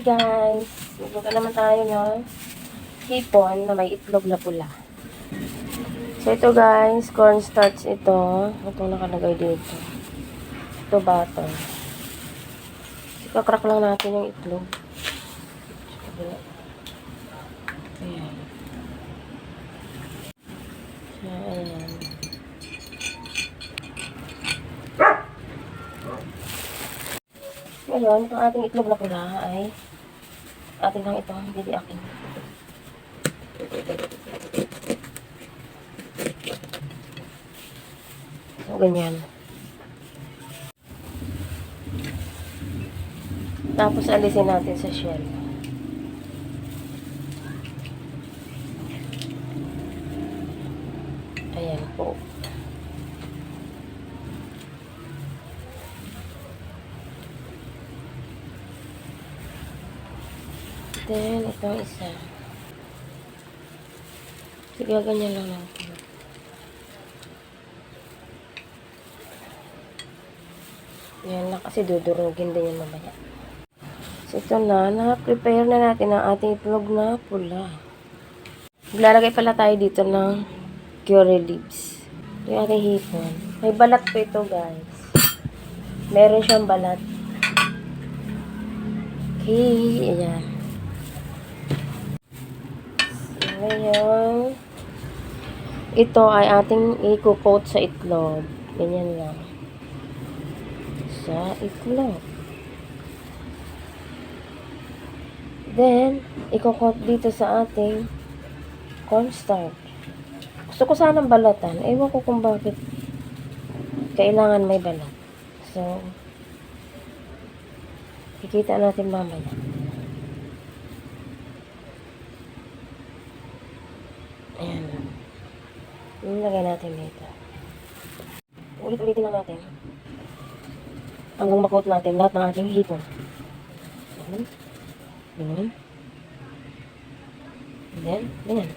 Hi guys! Magluto naman tayo ng hipon na may itlog na pula. So ito guys, cornstarch ito. Ito nakalagay dito. Ito butter. Ikakrak lang natin yung itlog. Ayan. So, ayan. Ngayon, itong ating itlog na pula ay atin lang ito, hindi akin. So, ganyan. Tapos, alisin natin sa shell. Ayan po. Then, itong isa. Sige, ganyan lang natin. Yan na kasi dudurugin din yan mamaya. So, ito na. Na-prepare na natin ang ating itlog na pula. Maglalagay pala tayo dito ng curry leaves. Ito yung ating hipon. May balat po ito, guys. Meron siyang balat. Okay, ayan. So, ngayon, ito ay ating i-coat sa itlog. Ganyan lang. Sa itlog. Then, i-coat dito sa ating cornstarch. Gusto ko sanang balatan. Ewan ko kung bakit kailangan may balat. So, Kikita natin mamaya. Ayan. Nilagay natin dito. Ulit-ulitin lang natin. Hanggang makot natin lahat ng ating hipon. Ayan. Ganyan. And then, ganyan.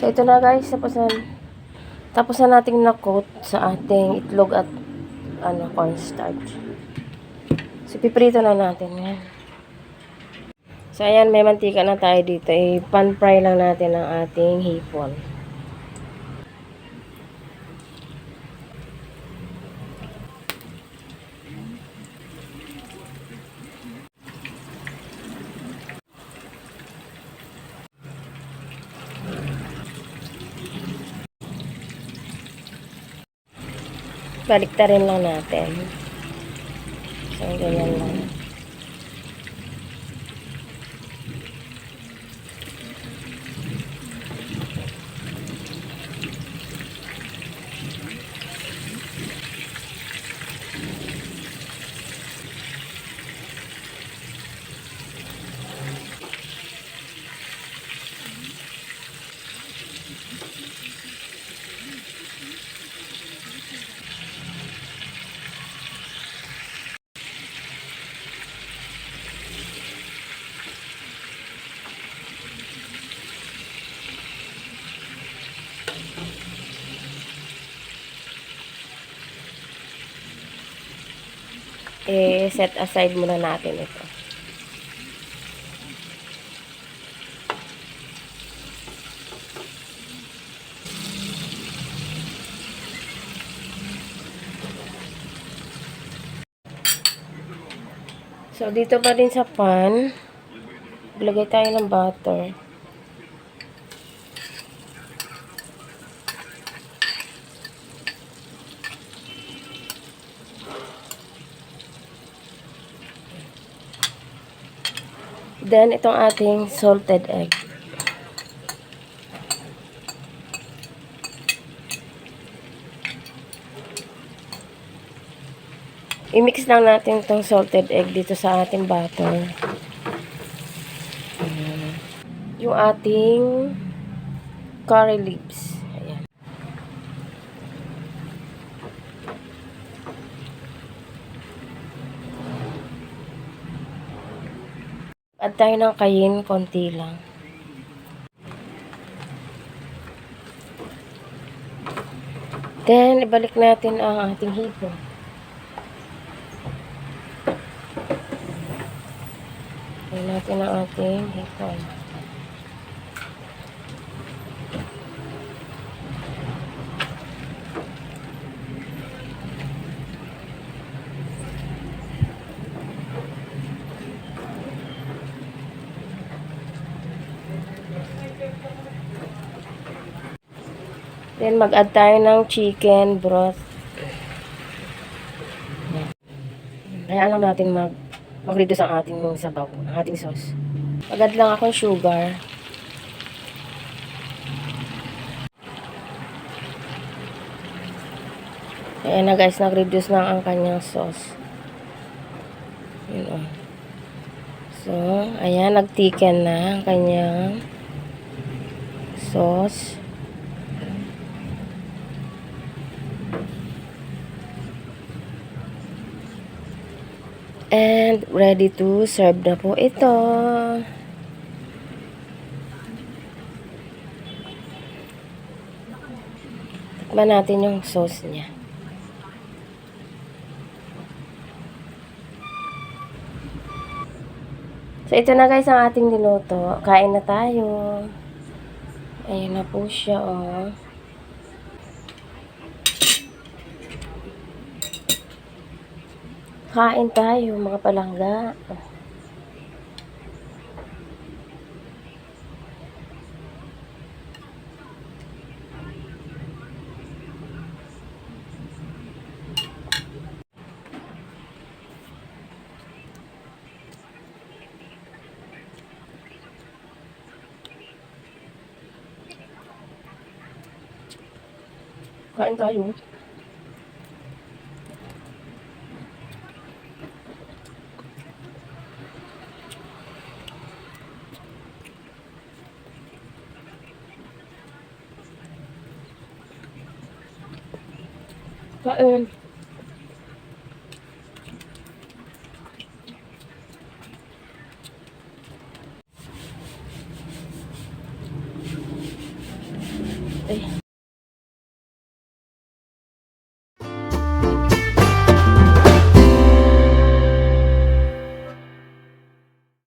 So, ito na guys. Tapos na, tapos na nating na-coat sa ating itlog at ano, cornstarch. So, piprito na natin yan. So, ayan, may mantika na tayo dito. Eh, pan-fry lang natin ang ating hipon. Baliktarin lang natin. So, ganyan lang. Eh, set aside muna natin ito. So, dito pa din sa pan, ilagay tayo ng butter. Then, itong ating salted egg. I-mix lang natin itong salted egg dito sa ating butter. Yung ating curry leaves. Ayan. Add tayo ng kayin, konti lang. Then, ibalik natin ang ating hipon. Ibalik natin ang ating hipon. Then, mag-add tayo ng chicken broth. Kaya lang natin mag mag-reduce ang ating sabaw, ang ating sauce. Mag-add lang akong sugar. Ayan na guys, nag-reduce na ang kanyang sauce. Yun o. So, ayan, nag-thicken na ang kanyang sauce. And ready to serve na po ito. Tikman natin yung sauce niya. So, ito na guys ang ating niluto. Kain na tayo. Ayan na po siya, oh. Kain tayo, mga palangga. Kain tayo. Kain. Ay.